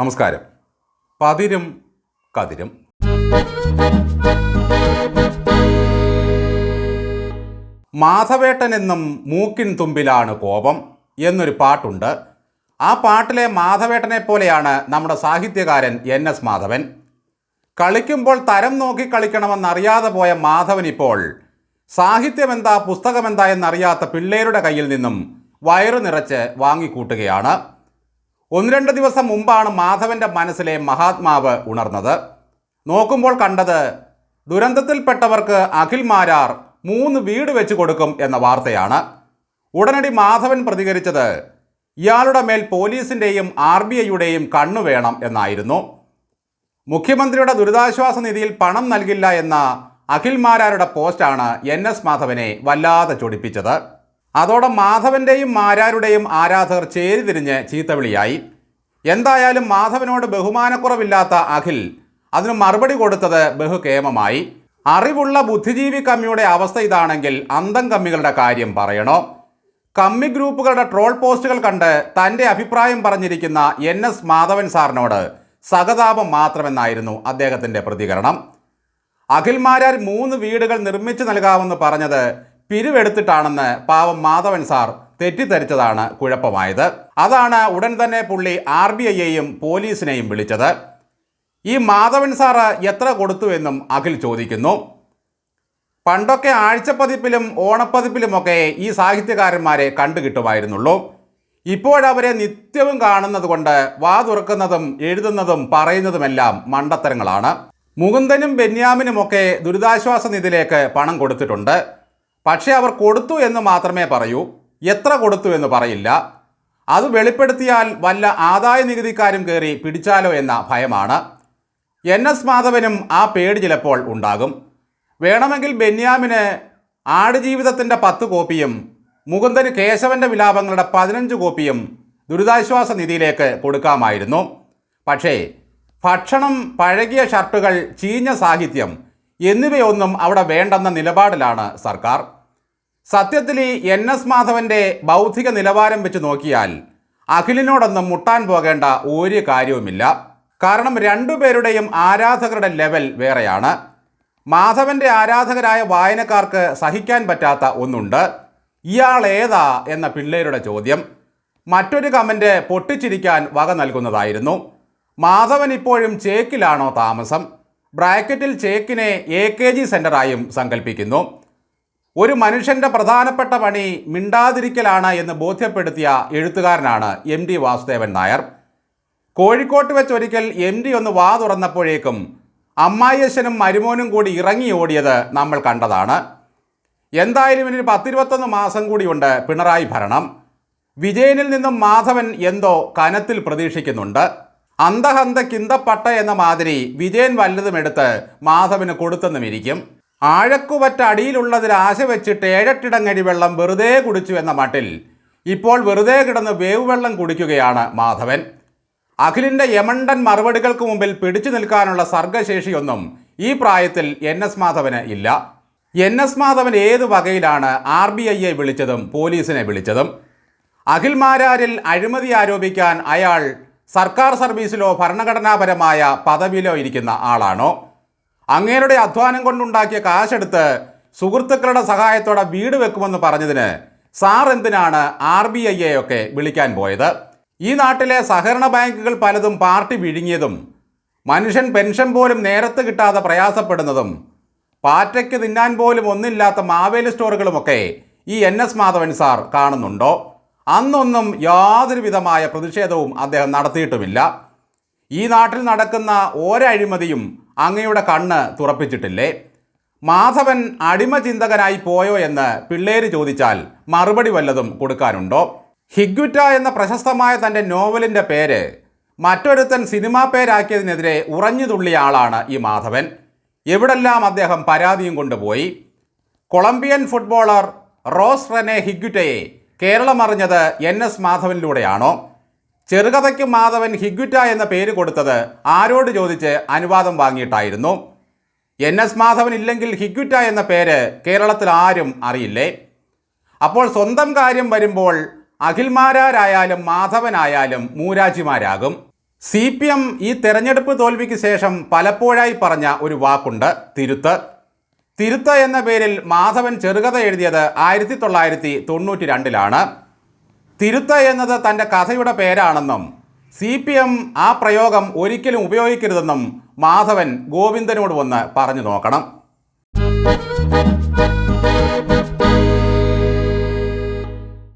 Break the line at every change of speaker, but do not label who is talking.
നമസ്കാരം. പതിരും കതിരും. മാധവേട്ടൻ എന്നും മൂക്കിൻ തുമ്പിലാണ് കോപം എന്നൊരു പാട്ടുണ്ട്. ആ പാട്ടിലെ മാധവേട്ടനെ പോലെയാണ് നമ്മുടെ സാഹിത്യകാരൻ എൻ എസ് മാധവൻ. കളിക്കുമ്പോൾ തരം നോക്കി കളിക്കണമെന്നറിയാതെ പോയ മാധവൻ ഇപ്പോൾ സാഹിത്യമെന്താ പുസ്തകമെന്താ എന്നറിയാത്ത പിള്ളേരുടെ കയ്യിൽ നിന്നും വയറു നിറച്ച് വാങ്ങിക്കൂട്ടുകയാണ്. ഒന്ന് രണ്ട് ദിവസം മുമ്പാണ് മാധവന്റെ മനസ്സിലെ മഹാത്മാവ് ഉണർന്നത്. നോക്കുമ്പോൾ കണ്ടത് ദുരന്തത്തിൽപ്പെട്ടവർക്ക് അഖിൽ മാരാർ മൂന്ന് വീട് വെച്ച് കൊടുക്കും എന്ന വാർത്തയാണ്. ഉടനടി മാധവൻ പ്രതികരിച്ചത് ഇയാളുടെ മേൽ പോലീസിന്റെയും ആർ ബി ഐയുടെയും കണ്ണു വേണം എന്നായിരുന്നു. മുഖ്യമന്ത്രിയുടെ ദുരിതാശ്വാസ നിധിയിൽ പണം നൽകില്ല എന്ന അഖിൽ മാരാരുടെ പോസ്റ്റാണ് എൻ എസ് മാധവനെ വല്ലാതെ ചൊടിപ്പിച്ചത്. അതോടെ മാധവന്റെയും മാരാരുടെയും ആരാധകർ ചേരിതിരിഞ്ഞ് ചീത്തവിളിയായി. എന്തായാലും മാധവനോട് ബഹുമാനക്കുറവില്ലാത്ത അഖിൽ അതിന് മറുപടി കൊടുത്തത് ബഹുകേമമായി അറിവുള്ള ബുദ്ധിജീവി കമ്മിയുടെ അവസ്ഥ ഇതാണെങ്കിൽ അന്തം കമ്മികളുടെ കാര്യം പറയണോ? കമ്മി ഗ്രൂപ്പുകളുടെ ട്രോൾ പോസ്റ്റുകൾ കണ്ട് തന്റെ അഭിപ്രായം പറഞ്ഞിരിക്കുന്ന എൻ എസ് മാധവൻ സാറിനോട് സഹതാപം മാത്രമെന്നായിരുന്നു അദ്ദേഹത്തിന്റെ പ്രതികരണം. അഖിൽമാരാർ മൂന്ന് വീടുകൾ നിർമ്മിച്ചു നൽകാമെന്ന് പറഞ്ഞത് പിരിവെടുത്തിട്ടാണെന്ന് പാവം മാധവൻ സാർ തെറ്റിദ്ധരിച്ചതാണ് കുഴപ്പമായത്. അതാണ് ഉടൻ തന്നെ പുള്ളി ആർ ബി ഐയെയും പോലീസിനെയും വിളിച്ചത്. ഈ മാധവൻ സാറ് എത്ര കൊടുത്തു എന്നും അഖിൽ ചോദിക്കുന്നു. പണ്ടൊക്കെ ആഴ്ചപ്പതിപ്പിലും ഓണപ്പതിപ്പിലുമൊക്കെ ഈ സാഹിത്യകാരന്മാരെ കണ്ടു കിട്ടുമായിരുന്നുള്ളൂ ഇപ്പോഴവരെ നിത്യവും കാണുന്നത് കൊണ്ട് വാ തുറക്കുന്നതും എഴുതുന്നതും പറയുന്നതുമെല്ലാം മണ്ടത്തരങ്ങളാണ്. മുകുന്ദനും ബെന്യാമിനുമൊക്കെ ദുരിതാശ്വാസ നിധിയിലേക്ക് പണം കൊടുത്തിട്ടുണ്ട്. പക്ഷേ അവർ കൊടുത്തു എന്ന് മാത്രമേ പറയൂ. എത്ര കൊടുത്തു എന്ന് പറയില്ല. അത് വെളിപ്പെടുത്തിയാൽ വല്ല ആദായ നികുതിക്കാരും കയറി പിടിച്ചാലോ എന്ന ഭയമാണ്. എൻ എസ് മാധവനും ആ പേടി ചിലപ്പോൾ ഉണ്ടാകും. വേണമെങ്കിൽ ബെന്യാമിന് ആടുജീവിതത്തിന്റെ പത്ത് കോപ്പിയും മുകുന്ദന് കേശവന്റെ വിലാപങ്ങളുടെ പതിനഞ്ച് കോപ്പിയും ദുരിതാശ്വാസ നിധിയിലേക്ക് കൊടുക്കാമായിരുന്നു. പക്ഷേ ഭക്ഷണം പഴകിയ ഷർട്ടുകൾ ചീഞ്ഞ സാഹിത്യം എന്നിവയൊന്നും അവിടെ വേണ്ടെന്ന നിലപാടിലാണ് സർക്കാർ. സത്യത്തിൽ ഈ എൻ എസ് മാധവന്റെ ബൗദ്ധിക നിലവാരം വെച്ച് നോക്കിയാൽ അഖിലിനോടൊന്നും മുട്ടാൻ പോകേണ്ട ഒരു കാര്യവുമില്ല. കാരണം രണ്ടുപേരുടെയും ആരാധകരുടെ ലെവൽ വേറെയാണ്. മാധവന്റെ ആരാധകരായ വായനക്കാർക്ക് സഹിക്കാൻ പറ്റാത്ത ഒന്നുണ്ട്. ഇയാൾ ഏതാ എന്ന പിള്ളേരുടെ ചോദ്യം. മറ്റൊരു കമന്റ് പൊട്ടിച്ചിരിക്കാൻ വക നൽകുന്നതായിരുന്നു. മാധവൻ ഇപ്പോഴും ചേക്കിലാണോ താമസം? ബ്രാക്കറ്റിൽ ചേക്കിനെ എ കെ ജി സെന്ററായും സങ്കല്പിക്കുന്നു ഒരു മനുഷ്യന്റെ പ്രധാനപ്പെട്ട പണി മിണ്ടാതിരിക്കലാണ് എന്ന് ബോധ്യപ്പെടുത്തിയ എഴുത്തുകാരനാണ് എം ഡി വാസുദേവൻ നായർ. കോഴിക്കോട്ട് വെച്ച് ഒരിക്കൽ എം ഡി ഒന്ന് വാ തുറന്നപ്പോഴേക്കും അമ്മായിയച്ഛനും മരുമോനും കൂടി ഇറങ്ങി ഓടിയത് നമ്മൾ കണ്ടതാണ്. എന്തായാലും ഇനി പത്തിരുപത്തൊന്ന് മാസം കൂടിയുണ്ട് പിണറായി ഭരണം. വിജയനിൽ നിന്നും മാധവൻ എന്തോ കനത്തിൽ പ്രതീക്ഷിക്കുന്നുണ്ട്. അന്തഹന്ത കിന്തപ്പട്ട എന്ന മാതിരി വിജയൻ വല്ലതും എടുത്ത് മാധവന് കൊടുത്തെന്നുമിരിക്കും. ആഴക്കുവറ്റ അടിയിലുള്ളതിൽ ആശ വെച്ചിട്ട് ഏഴെട്ടിടങ്ങടി വെള്ളം വെറുതെ കുടിച്ചു എന്ന മട്ടിൽ ഇപ്പോൾ വെറുതെ കിടന്ന് വേവ് വെള്ളം കുടിക്കുകയാണ് മാധവൻ. അഖിലിന്റെ യമണ്ടൻ മറുപടികൾക്ക് മുമ്പിൽ പിടിച്ചു നിൽക്കാനുള്ള സർഗശേഷിയൊന്നും ഈ പ്രായത്തിൽ എൻ എസ് മാധവന് ഇല്ല. എൻ എസ് മാധവൻ ഏത് വകയിലാണ് ആർ ബി ഐയെ വിളിച്ചതും പോലീസിനെ വിളിച്ചതും? അഖിൽ മാരാരിൽ അഴിമതി ആരോപിക്കാൻ അയാൾ സർക്കാർ സർവീസിലോ ഭരണഘടനാപരമായ പദവിയിലോ ഇരിക്കുന്ന ആളാണോ? അങ്ങേരുടെ അധ്വാനം കൊണ്ടുണ്ടാക്കിയ കാശെടുത്ത് സുഹൃത്തുക്കളുടെ സഹായത്തോടെ വീട് വെക്കുമെന്ന് പറഞ്ഞതിന് സാർ എന്തിനാണ് ആർ ബി ഐയെ ഒക്കെ വിളിക്കാൻ പോയത്? ഈ നാട്ടിലെ സഹകരണ ബാങ്കുകൾ പലതും പാർട്ടി വിഴുങ്ങിയതും മനുഷ്യൻ പെൻഷൻ പോലും നേരത്ത് കിട്ടാതെ പ്രയാസപ്പെടുന്നതും പാറ്റയ്ക്ക് തിന്നാൻ പോലും ഒന്നില്ലാത്ത മാവേലി സ്റ്റോറുകളുമൊക്കെ ഈ എൻ എസ് മാധവൻ സാർ കാണുന്നുണ്ടോ? അന്നൊന്നും യാതൊരു വിധമായ പ്രതിഷേധവും അദ്ദേഹം നടത്തിയിട്ടുമില്ല. ഈ നാട്ടിൽ നടക്കുന്ന ഒരഴിമതിയും അങ്ങയുടെ കണ്ണ് തുറപ്പിച്ചിട്ടില്ലേ? മാധവൻ അടിമ ചിന്തകനായി പോയോ എന്ന് പിള്ളേര് ചോദിച്ചാൽ മറുപടി വല്ലതും കൊടുക്കാനുണ്ടോ? ഹിഗ്വിറ്റ എന്ന പ്രശസ്തമായ തന്റെ നോവലിന്റെ പേര് മറ്റൊരുത്തൻ സിനിമാ പേരാക്കിയതിനെതിരെ ഉറഞ്ഞു തുള്ളിയ ആളാണ് ഈ മാധവൻ. എവിടെല്ലാം അദ്ദേഹം പരാതിയും കൊണ്ടുപോയി? കൊളംബിയൻ ഫുട്ബോളർ റോസ് റെനെ ഹിഗ്വിറ്റയെ കേരളം അറിഞ്ഞത് എൻ എസ് മാധവനിലൂടെയാണോ? ചെറുകഥയ്ക്ക് മാധവൻ ഹിഗ്വിറ്റ എന്ന പേര് കൊടുത്തത് ആരോട് ചോദിച്ച് അനുവാദം വാങ്ങിയിട്ടായിരുന്നു. എൻ എസ് മാധവൻ ഇല്ലെങ്കിൽ ഹിഗ്വിറ്റ എന്ന പേര് കേരളത്തിൽ ആരും അറിയില്ലേ? അപ്പോൾ സ്വന്തം കാര്യം വരുമ്പോൾ അഖിൽമാരാരായാലും മാധവനായാലും മൂരാജിമാരാകും. സി പി എം ഈ തെരഞ്ഞെടുപ്പ് തോൽവിക്ക് ശേഷം പലപ്പോഴായി പറഞ്ഞ ഒരു വാക്കുണ്ട് തിരുത്ത്. തിരുത്ത് എന്ന പേരിൽ മാധവൻ ചെറുകഥ എഴുതിയത് ആയിരത്തി തൊള്ളായിരത്തി തൊണ്ണൂറ്റി രണ്ടിലാണ് തിരുത്ത് എന്നത് തന്റെ കഥയുടെ പേരാണെന്നും സി പി എം ആ പ്രയോഗം ഒരിക്കലും ഉപയോഗിക്കരുതെന്നും മാധവൻ ഗോവിന്ദനോട് വന്ന് പറഞ്ഞു നോക്കണം.